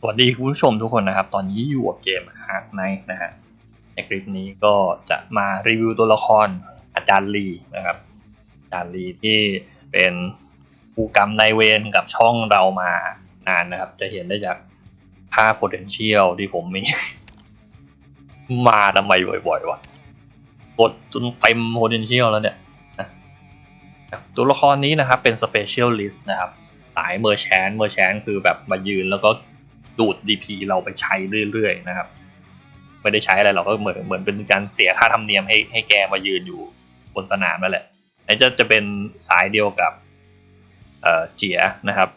สวัสดีคุณผู้ชมทุกคนนะครับ ตอนนี้อยู่กับเกมฮาร์ดไนท์นะฮะในคลิปนี้ก็จะมารีวิวตัวละครอาจารย์ลีนะครับอาจารย์ลีที่เป็นผู้กรรมนายเวรกับช่องเรามานานนะครับ จะเห็นได้จากค่า potential ที่ผมมี มาทำไมบ่อยๆวะกดจนเต็ม potential แล้วเนี่ยนะตัวละครนี้นะครับเป็น specialist นะครับสายเมอร์แชนเมอร์แชนคือแบบมายืนแล้วก็ ดูด DP เราไปใช้เรื่อยๆนะครับ ไม่ได้ใช้อะไรเราก็เหมือนเหมือนเป็นการเสียค่าธรรมเนียมให้ให้แกมายืนอยู่บนสนามนั่นแหละอันนี้จะจะเป็นสายเดียวกับเอ่อเจียนะครับ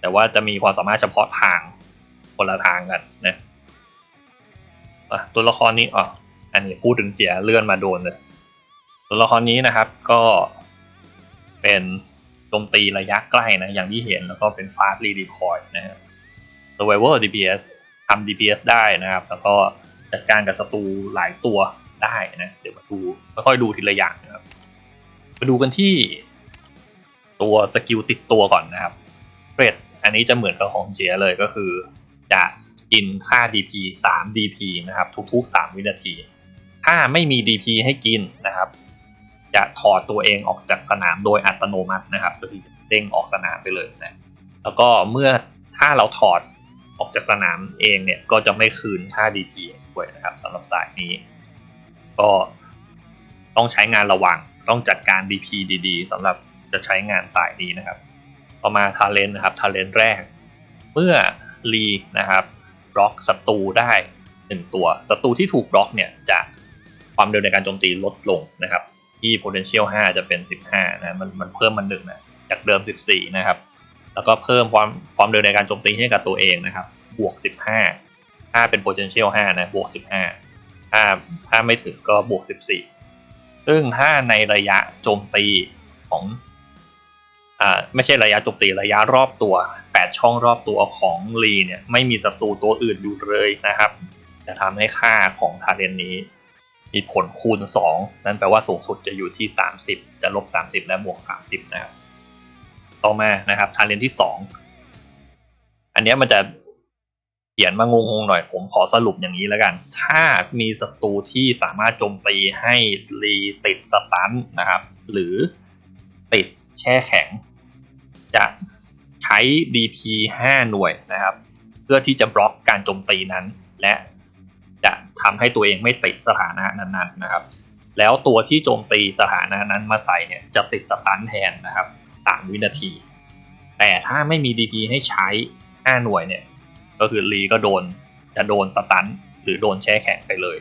แต่ว่าจะมีความสามารถเฉพาะทางคนละทางกันนะตัวละครนี้อ๋ออันนี้พูดถึงเจียเลื่อนมาโดนเลยตัวละครนี้นะครับก็เป็นโจมตีระยะใกล้นะอย่างที่เห็นแล้วก็เป็น fast redeploy นะครับ survivor DPS ทำ DPS ได้นะครับ แล้วก็จัดการกับศัตรูหลายตัวได้นะ เดี๋ยวมาดูค่อยๆดูทีละอย่างนะครับ มาดูกันที่ตัวสกิลติดตัวก่อนนะครับเรดอันนี้จะเหมือนกับของเจียเลยก็คือ จะกินค่า DP 3 DP นะครับ ทุกๆ 3 วินาที ถ้าไม่มี DP ให้กินนะครับ จะถอดตัวเองออกจากสนามโดยอัตโนมัตินะครับก็คือเด้งออกสนามไปเลยนะแล้วก็เมื่อถ้าเราถอด ออกจากสนามเองเนี่ยก็จะไม่คืนค่า DP ด้วยนะครับสำหรับสายนี้ ก็ต้องใช้งานระวังต้องจัดการ DP ดีๆสำหรับจะใช้งานสายนี้นะครับต่อมาทาเลนนะครับทาเลนแรก เมื่อรีนะครับบล็อกศัตรูได้หนึ่งตัวศัตรูที่ถูกบล็อกเนี่ยจะความเร็วในการโจมตีลดลงนะครับที่ potential 5 จะเป็น 15 นะมันมันเพิ่มมันหนึ่งนะจากเดิม 14 นะครับ แล้วก็เพิ่มความความเร็วในการโจมตีให้กับตัวเองนะครับ บวก 15ถ้าเป็น potential 5 นะ บวก 15 ถ้าถ้าไม่ถึงก็บวก 14 ซึ่งถ้าในระยะโจมตีของอ่าไม่ใช่ระยะโจมตีระยะรอบตัว 8 ช่องรอบตัวของลีเนี่ยไม่มีศัตรูตัวอื่นอยู่เลยนะครับ จะทำให้ค่าของทาเลนนี้ มีผลคูณ 2 นั่นแปลว่าสูงสุดจะอยู่ที่ 30 จะลบ 30 และบวก 30 นะครับ ต่อมานะครับทาเลนที่ 2 อันนี้มันจะเขียนมางงๆหน่อย ผมขอสรุปอย่างนี้แล้วกัน ถ้ามีศัตรูที่สามารถโจมตีให้รีติดสตันนะครับ หรือติดแช่แข็ง จะใช้ DP 5 หน่วยนะครับ เพื่อที่จะบล็อกการโจมตีนั้น และจะทำให้ตัวเองไม่ติดสถานะนั้นๆนะครับ แล้วตัวที่โจมตีสถานะนั้นมาใส่เนี่ยจะติดสตันแทนนะครับ 3 วินาที แต่ถ้าไม่มี DP ให้ใช้ 5 หน่วยเนี่ย ก็คือรีก็โดนจะโดนสตันหรือโดนแช่แข็งไปเลย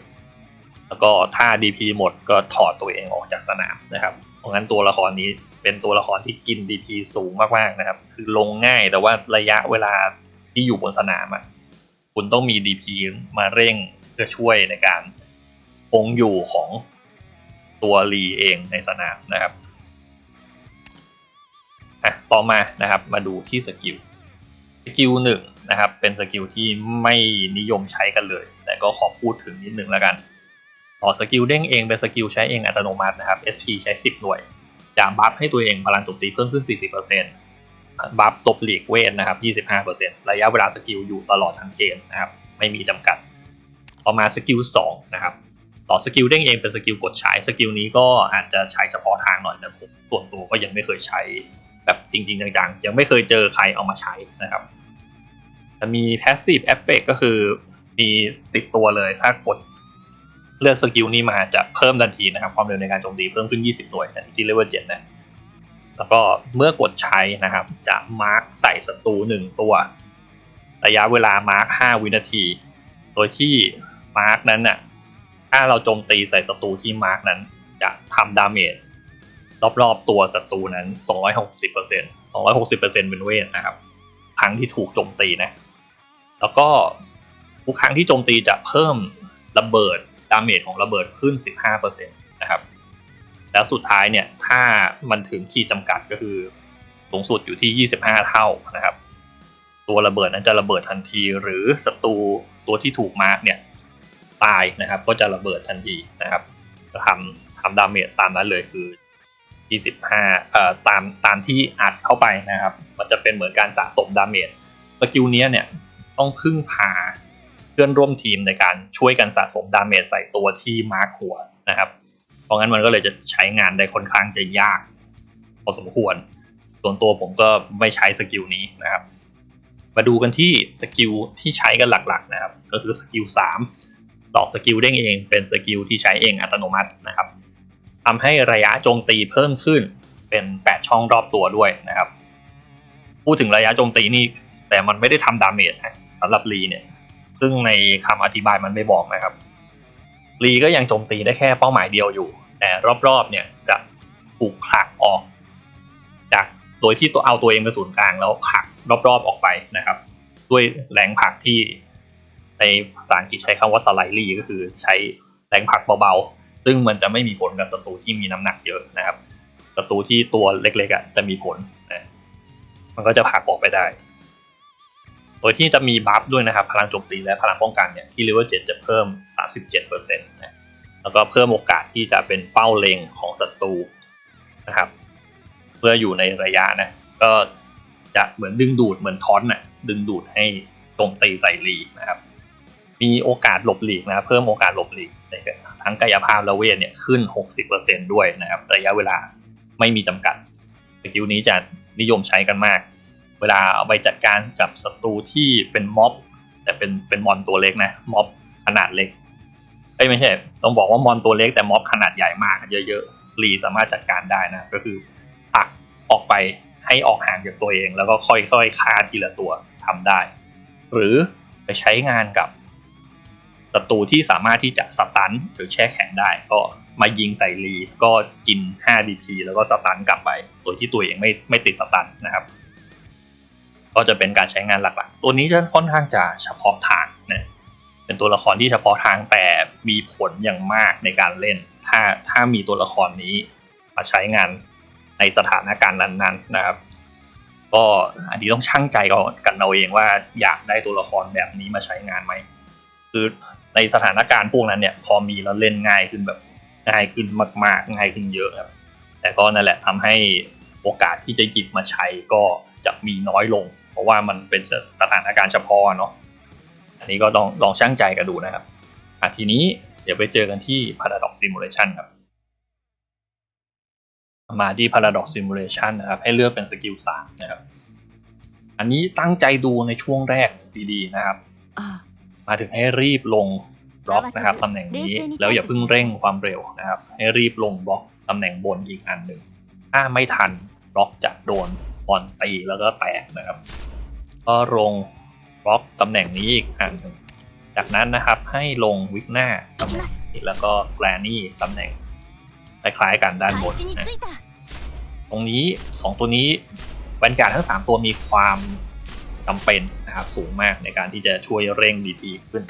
แล้วก็ถ้า DP หมดก็ถอดตัวเองออกจากสนามนะครับ เพราะงั้นตัวละครนี้เป็นตัวละครที่กิน DP สูงมากๆนะครับ คือลงง่ายแต่ว่าระยะเวลาที่อยู่บนสนามอะคุณต้องมี DP มาเร่งเพื่อช่วยในการคงอยู่ของตัวรีเองในสนามนะครับ อะต่อมานะครับมาดูที่สกิลสกิลหนึ่งนะครับเป็นสกิลที่ไม่นิยมใช้กันเลย แต่ก็ขอพูดถึงนิดนึงแล้วกันต่อสกิลเด้งเองเป็นสกิลใช้เองอัตโนมัตินะครับ SP ใช้ 10 หน่วยจะบัฟให้ตัวเองพลังโจมตีเพิ่มขึ้น 40%บัฟตบหลีกเวทนะครับ 25%ระยะเวลาสกิลอยู่ตลอดทั้งเกมนะครับไม่มีจำกัด ต่อมาสกิล2นะครับต่อสกิลเด้งเองเป็นสกิลกดใช้สกิลนี้ก็อาจจะใช้เฉพาะทางหน่อยแต่ผมส่วนตัวก็ยังไม่เคยใช้ แบบจริง ๆ จังๆ ยังไม่เคยเจอใครเอามาใช้นะครับจะมี passive effect ก็คือมีติดตัวเลยถ้ากดเลือกสกิลนี้มาจะเพิ่มทันทีนะครับ ความเร็วในการโจมตีเพิ่มขึ้น 20 หน่วยในที่เลเวล7นะแล้วก็เมื่อกดใช้นะครับ จะมาร์กใส่ศัตรู1ตัว ระยะเวลามาร์ก5วินาที โดยที่มาร์กนั้นน่ะถ้าเราโจมตีใส่ศัตรูที่มาร์กนั้นจะทำดาเมจ รอบๆตัวศัตรูนั้น 260% 260%เป็นเวทนะครับ ครั้งที่ถูกโจมตีนะ แล้วก็ทุกครั้งที่โจมตีจะเพิ่มระเบิดดาเมจของระเบิดขึ้น 15%นะครับ แล้วสุดท้ายเนี่ย ถ้ามันถึงขีดจำกัดก็คือสูงสุดอยู่ที่ 25 เท่านะครับ ตัวระเบิดนั้นจะระเบิดทันที หรือศัตรูตัวที่ถูกมาร์กเนี่ยตายนะครับ ก็จะระเบิดทันทีนะครับ จะทำทำดาเมจตามนั้นเลยคือ 25เอ่อตามตามที่อัดเข้าไปนะครับ มันจะเป็นเหมือนการสะสมดาเมจสกิลนี้เนี่ยต้องพึ่งพาเพื่อนร่วมทีมในการช่วยกันสะสมดาเมจใส่ตัวที่มาร์คหัวนะครับ เพราะงั้นมันก็เลยจะใช้งานได้ค่อนข้างจะยากพอสมควร ส่วนตัวผมก็ไม่ใช้สกิลนี้นะครับ มาดูกันที่สกิลที่ใช้กันหลักๆนะครับ ก็คือสกิล3ต่อสกิลเด้งเองเป็นสกิลที่ใช้เองอัตโนมัตินะครับ ทำให้ระยะโจมตีเพิ่มขึ้นเป็น 8 ช่องรอบตัวด้วยนะครับ พูดถึงระยะโจมตีนี่แต่มันไม่ได้ทำดาเมจนะสำหรับลีเนี่ย ซึ่งในคำอธิบายมันไม่บอกนะครับลีก็ยังโจมตีได้แค่เป้าหมายเดียวอยู่ แต่รอบๆเนี่ยจะถูกผลักออก จากโดยที่ตัวเอาตัวเองเป็นศูนย์กลางแล้วผลักรอบๆออกไปนะครับ ด้วยแรงผลักที่ในภาษาอังกฤษใช้คำว่าสไลด์ก็คือใช้แรงผลักเบาๆ ซึ่งมันจะไม่มีผลกับศัตรูที่มีน้ำหนักเยอะนะครับศัตรูที่ตัวเล็กๆอะจะมีผลนะมันก็จะผลักออกไปได้ โดยที่จะมีบัฟด้วยนะครับ พลังโจมตีและพลังป้องกันเนี่ยที่เลเวล7จะเพิ่ม 37%นะแล้วก็เพิ่มโอกาสที่จะเป็นเป้าเล็งของศัตรูนะครับ เพื่ออยู่ในระยะนะก็จะเหมือนดึงดูดเหมือนทอนน่ะดึงดูดให้โจมตีใส่ลีนะครับมีโอกาสหลบหลีกนะครับเพิ่มโอกาสหลบหลีก ทั้งกายภาพและเวทเนี่ยขึ้น 60%ด้วยนะครับระยะเวลาไม่มีจำกัดสกิลนี้จะนิยมใช้กันมาก เวลาเอาไปจัดการกับศัตรูที่เป็นม็อบ แต่เป็นเป็นมอนตัวเล็กนะม็อบขนาดเล็กเอ้ไม่ใช่ต้องบอกว่ามอนตัวเล็กแต่ม็อบขนาดใหญ่มากเยอะๆลีสามารถจัดการได้นะก็คือผลักออกไปให้ออกห่างจากตัวเอง แล้วก็ค่อยๆฆ่าทีละตัวทำได้ หรือไปใช้งานกับ ศัตรูที่สามารถที่จะสตันหรือแช่แข็งได้ก็มายิงใส่ลีก็กิน 5 DP แล้วก็สตันกลับไป โดยที่ตัวเองไม่ไม่ติดสตันนะครับ ก็จะเป็นการใช้งานหลักๆ ตัวนี้จะค่อนข้างจะเฉพาะทางนะเป็นตัวละครที่เฉพาะทางแต่มีผลอย่างมากในการเล่น ถ้าถ้ามีตัวละครนี้มาใช้งานในสถานการณ์นั้นๆนะครับ ก็อันนี้ต้องช่างใจกันเอาเองว่าอยากได้ตัวละครแบบนี้มาใช้งานไหมคือ ในสถานการณ์พวกนั้นเนี่ย พอมีแล้วเล่นง่ายขึ้นแบบง่ายขึ้นมาก ๆ ง่ายขึ้นเยอะครับ แต่ก็นั่นแหละทำให้โอกาสที่จะหยิบมาใช้ก็จะมีน้อยลง เพราะว่ามันเป็นสถานการณ์เฉพาะเนาะอันนี้ก็ต้องลองช่างใจกันดูนะครับอะทีนี้เดี๋ยวไปเจอกันที่ Paradox Simulation ครับ มาที่ Paradox Simulation นะครับ ให้เลือกเป็นสกิล3นะครับ อันนี้ตั้งใจดูในช่วงแรกดีๆนะครับ มาถึงให้รีบลงบล็อกนะครับตำแหน่งนี้แล้วอย่าเพิ่งเร่งความเร็วนะครับ ให้รีบลงบล็อกตำแหน่งบนอีกอันหนึ่งถ้าไม่ทันบล็อกจะโดนบอลตีแล้วก็แตกนะครับ ก็ลงบล็อกตำแหน่งนี้อีกอันหนึ่งจากนั้นนะครับให้ลงวิกหน้าตำแหน่งนี้แล้วก็แกรนี่ตำแหน่งคล้ายๆกันด้านบนนะตรงนี้ 2 ตัวนี้บรรยากาทั้ง 3 ตัวมีความจำเป็นะครับสูงมากในการที่จะช่วยเร่งดีพีขึ้น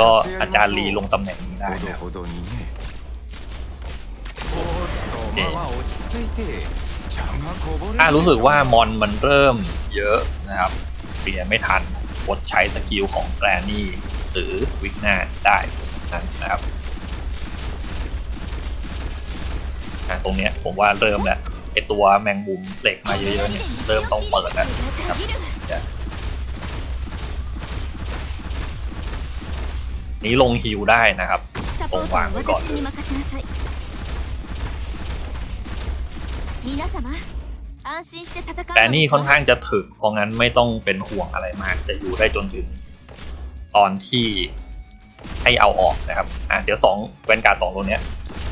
ก็อาจารย์ลีลงตำแหน่งนี้ได้นะครับถ้ารู้สึกว่ามอนมันเริ่มเยอะนะครับเปลี่ยนไม่ทันกดใช้สกิลของแกรนี่หรือวิกหน้าได้นะครับตรงเนี้ยผมว่าเริ่มแหละไอตัวแมงมุมเหล็กมาเยอะๆเนี่ยเริ่มต้องเปิดแล้ว นี้ลงฮิลได้นะครับลงวางไว้ก่อนแต่นี่ค่อนข้างจะถึงเพราะงั้นไม่ต้องเป็นห่วงอะไรมาก จะอยู่ได้จนถึงตอนที่ให้เอาออกนะครับ อะเดี๋ยวสองแวนการ์ดสองตัวเนี้ย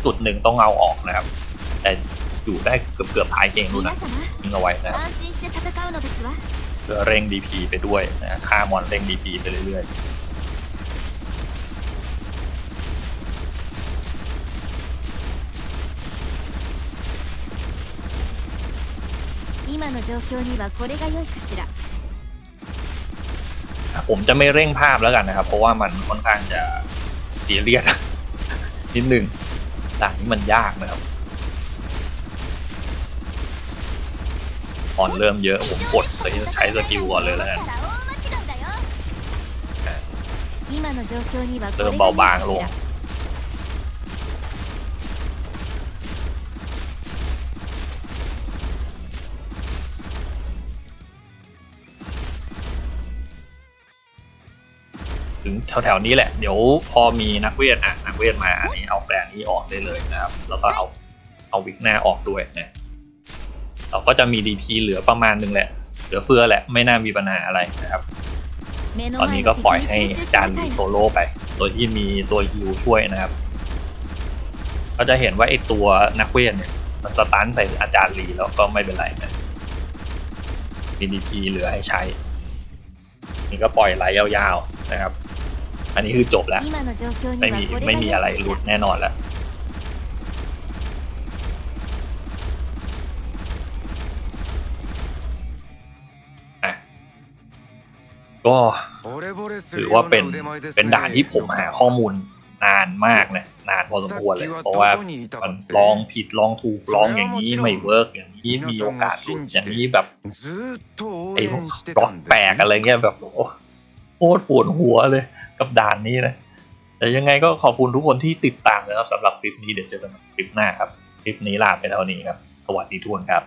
จุดหนึ่งต้องเอาออกนะครับ แต่อยู่ได้เกือบเกือบท้ายเกมดูนะทิ้งเอาไว้นะครเเร่งดีพีไปด้วยนะฆ่ามอนเร่งดีพีไปเรื่อยๆ 今の状況にはこれが良いかしら ๆ ผมจะไม่เร่งภาพแล้วกันนะครับ เพราะว่ามันค่อนข้างจะซีเรียส นิดหนึ่งด่านนี้มันยากนะครับตอนเริ่มเยอะผมกดเลยใช้สกิลก่อนเลยแล้วกัน 今の状況にはこ เริ่ れ ม が良い เบาบาง か ล し ง แถวๆนี้แหละ เดี๋ยวพอมีนักเวทอะนักเวทมาอันนี้เอาแปลงนี้ออกได้เลยนะครับ แล้วก็เอาเอาวิกหน้าออกด้วยนะเราก็จะมีดีพีเหลือประมาณนึงแหละ เหลือเฟือแหละไม่น่ามีปัญหาอะไรนะครับ ตอนนี้ก็ปล่อยให้จานโซโล่ไป โดยที่มีตัวฮิวช่วยนะครับ ก็จะเห็นว่าไอตัวนักเวทเนี่ย มันสตาร์ทใส่อาจารย์ลีแล้วก็ไม่เป็นไรนะมีดีพีเหลือให้ใช้ นี่ก็ปล่อยไหลยาวๆนะครับ อันนี้คือจบแล้ว ไม่มีไม่มีอะไรหลุดแน่นอนแล้วก็ถือว่าเป็นเป็นด่านที่ผมหาข้อมูลนานมากนะนานพอสมควรเลย เพราะว่ามันลองผิดลองถูกลองอย่างนี้ไม่เวิร์กอย่างนี้มีโอกาสลุดอย่างนี้แบบไอ้บล็อกแปลกอะไรเงี้ยแบบโอ้ ตรปวดหัวเลยกับด่านนี้นะแต่ยังไงก็ขอบคุณทุกคนที่ติดตามนะครับสำหรับคลิปนี้เดี๋ยวเจอกันคลิปหน้าครับ คลิปนี้ลาไปเท่านี้ครับ สวัสดีทุกคนครับ